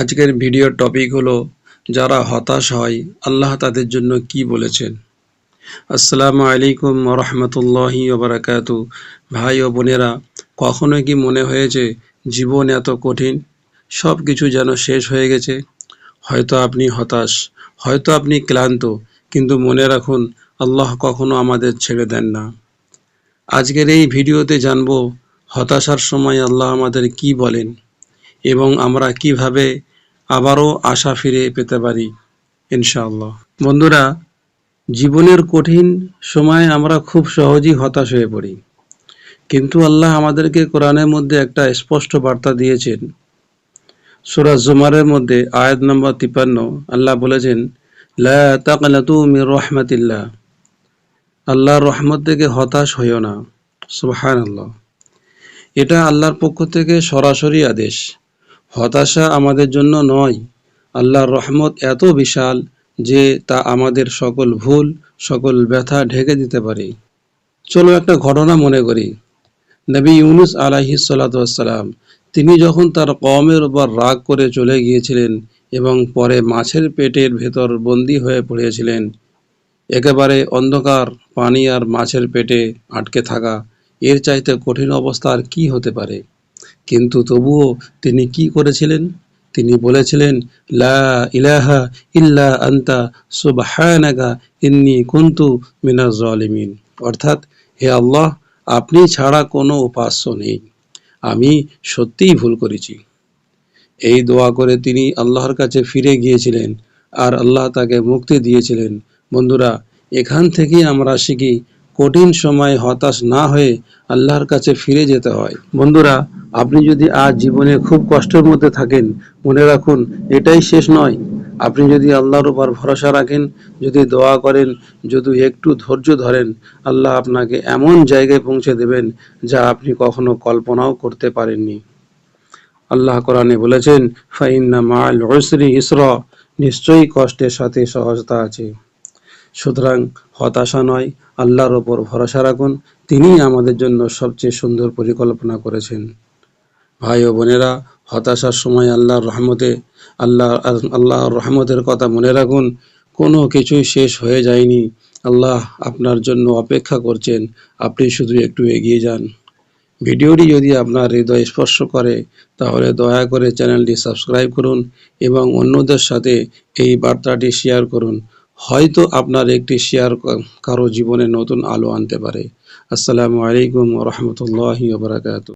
আজকের ভিডিওর টপিক হলো, যারা হতাশ হয়, আল্লাহ তাদের জন্য কি বলেছেন? আসসালামু আলাইকুম রহমতুল্লাহি ওবরাকাতু ভাই ও বোনেরা, কখনো কি মনে হয়েছে জীবন এত কঠিন? সব কিছু যেন শেষ হয়ে গেছে। হয়তো আপনি হতাশ, হয়তো আপনি ক্লান্ত, কিন্তু মনে রাখুন, আল্লাহ কখনো আমাদের ছেড়ে দেন না। আজকের এই ভিডিওতে জানব, হতাশার সময় আল্লাহ আমাদের কি বলেন এবং আমরা কীভাবে আবারও আশা ফিরে পেতে পারি, ইনশাআল্লাহ। বন্ধুরা, জীবনের কঠিন সময় আমরা খুব সহজেই হতাশ হয়ে পড়ি। কিন্তু আল্লাহ আমাদেরকে কোরআনের মধ্যে একটা স্পষ্ট বার্তা দিয়েছেন। সুরা জুমারের মধ্যে আয়াত নম্বর তিপান্ন আল্লাহ বলেছেন, লা আল্লাহর রহমত থেকে হতাশ হইও না। সুবহানাল্লাহ। এটা আল্লাহর পক্ষ থেকে সরাসরি আদেশ। হতাশা আমাদের জন্য নয়। আল্লাহর রহমত এত বিশাল যে তা আমাদের সকল ভুল, সকল ব্যথা ঢেকে দিতে পারে। চলো একটা ঘটনা মনে করি। নবী ইউনুস আলাহি সাল্লাম তিনি যখন তার কমের উপর রাগ করে চলে গিয়েছিলেন এবং পরে মাছের পেটের ভেতর বন্দী হয়ে পড়েছিলেন, একেবারে অন্ধকার, পানি আর মাছের পেটে আটকে থাকা, এর চাইতে কঠিন অবস্থা আর কী হতে পারে? কিন্তু তবুও তিনি কি করেছিলেন? তিনি বলেছিলেন, লা ইলাহা ইল্লা আন্তা সুবহানাকা ইন্নি কুনতু মিনাজ জালিমিন। অর্থাৎ, হে আল্লাহ, আপনি ছাড়া কোনো উপাস্য নেই। আমি সত্যিই ভুল করেছি। এই দোয়া করে তিনি আল্লাহর কাছে ফিরে গিয়েছিলেন আর আল্লাহ তাকে মুক্তি দিয়েছিলেন। বন্ধুরা, এখান থেকেই আমরা শিখি কঠিন সময় হতাশ না হয়ে আল্লাহর কাছে ফিরে যেতে হয়। বন্ধুরা, আপনি যদি আজ জীবনে খুব কষ্টের মধ্যে থাকেন, মনে রাখুন, এটাই শেষ নয়। আপনি যদি আল্লাহর উপর ভরসা রাখেন, যদি দোয়া করেন, যদি একটু ধৈর্য ধরেন, আল্লাহ আপনাকে এমন জায়গায় পৌঁছে দেবেন যা আপনি কখনো কল্পনাও করতে পারেননি। আল্লাহ কোরআনে বলেছেন ফাইন্না মাল ইসর নিশ্চয়ই কষ্টের সাথে সহজতা আছে। সুতরাং হতাশা নয়, আল্লাহর ওপর ভরসা রাখুন, তিনিই আমাদের জন্য সবচেয়ে সুন্দর পরিকল্পনা করেছেন। ভাই ও বোনেরা, হতাশার সময় আল্লাহর রহমতে, আল্লাহ, আল্লাহর রহমতের কথা মনে রাখুন, কোনো কিছুই শেষ হয়ে যায়নি। আল্লাহ আপনার জন্য অপেক্ষা করছেন, আপনি শুধু একটু এগিয়ে যান। ভিডিওটি যদি আপনার হৃদয় স্পর্শ করে, তাহলে দয়া করে চ্যানেলটি সাবস্ক্রাইব করুন এবং অন্যদের সাথে এই বার্তাটি শেয়ার করুন। হয়তো আপনার একটি শেয়ার কারও জীবনে নতুন আলো আনতে পারে। আসসালামু আলাইকুম রহমতুল্লাহ বারাকাতু